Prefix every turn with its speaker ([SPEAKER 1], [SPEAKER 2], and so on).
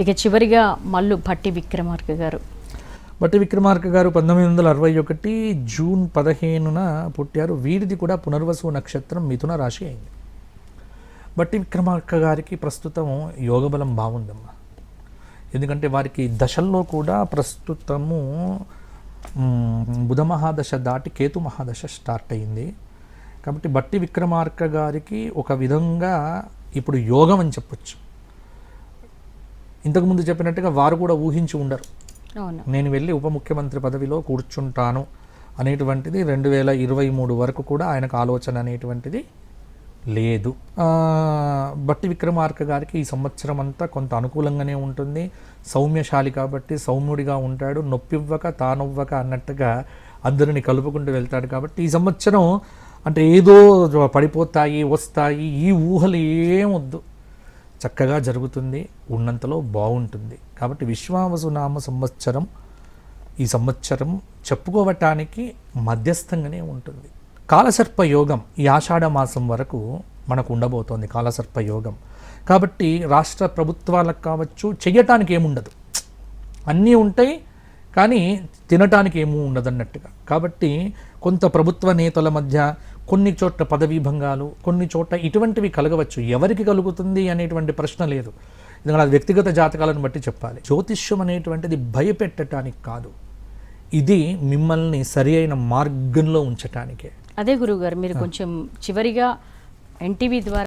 [SPEAKER 1] ఇక చివరిగా మల్లు భట్టి విక్రమార్క గారు.
[SPEAKER 2] భట్టి విక్రమార్క గారు పంతొమ్మిది వందల అరవై ఒకటి జూన్ పదిహేనున పుట్టారు. వీరిది కూడా పునర్వసు నక్షత్రం మిథున రాశి అయింది. భట్టి విక్రమార్క గారికి ప్రస్తుతం యోగబలం బాగుందమ్మా. ఎందుకంటే వారికి దశల్లో కూడా ప్రస్తుతము బుధ మహాదశ దాటి కేతు మహాదశ స్టార్ట్ అయింది. కాబట్టి భట్టి విక్రమార్క గారికి ఒక విధంగా ఇప్పుడు యోగం అని చెప్పొచ్చు. ఇంతకుముందు చెప్పినట్టుగా వారు కూడా ఊహించి ఉండరు. నేను వెళ్ళి ఉప ముఖ్యమంత్రి పదవిలో కూర్చుంటాను అనేటువంటిది రెండు వేల ఇరవై మూడు వరకు కూడా ఆయనకు ఆలోచన అనేటువంటిది లేదు. బట్టి విక్రమార్క గారికి ఈ సంవత్సరం అంతా కొంత అనుకూలంగానే ఉంటుంది. సౌమ్యశాలి కాబట్టి సౌమ్యుడిగా ఉంటాడు. నొప్పివ్వక తానొవ్వక అన్నట్టుగా అందరిని కలుపుకుంటూ వెళ్తాడు కాబట్టి ఈ సంవత్సరం అంటే ఏదో పడిపోతాయి వస్తాయి ఈ ఊహలు ఏమొద్దు చక్కగా జరుగుతుంది ఉన్నంతలో బాగుంటుంది. కాబట్టి విశ్వావసునామ సంవత్సరం ఈ సంవత్సరం చెప్పుకోవటానికి మధ్యస్థంగానే ఉంటుంది. కాలసర్ప యోగం ఈ ఆషాఢ మాసం వరకు మనకు ఉండబోతోంది కాలసర్ప యోగం. కాబట్టి రాష్ట్ర ప్రభుత్వాలకు కావచ్చు చెయ్యటానికి ఏముండదు అన్నీ ఉంటాయి కానీ తినటానికి ఏమీ ఉండదన్నట్టుగా. కాబట్టి కొంత ప్రభుత్వ నేతల మధ్య కొన్ని చోట్ల పదవీ భంగాలు కొన్ని చోట్ల ఇటువంటివి కలగవచ్చు. ఎవరికి కలుగుతుంది అనేటువంటి ప్రశ్న లేదు. ఎందుకంటే అది వ్యక్తిగత జాతకాలను బట్టి చెప్పాలి. జ్యోతిష్యం అనేటువంటిది భయపెట్టడానికి కాదు. ఇది మిమ్మల్ని సరి అయిన మార్గంలో ఉంచటానికే.
[SPEAKER 1] అదే గురువు గారు మీరు కొంచెం చివరిగా ఎన్టీవీ ద్వారా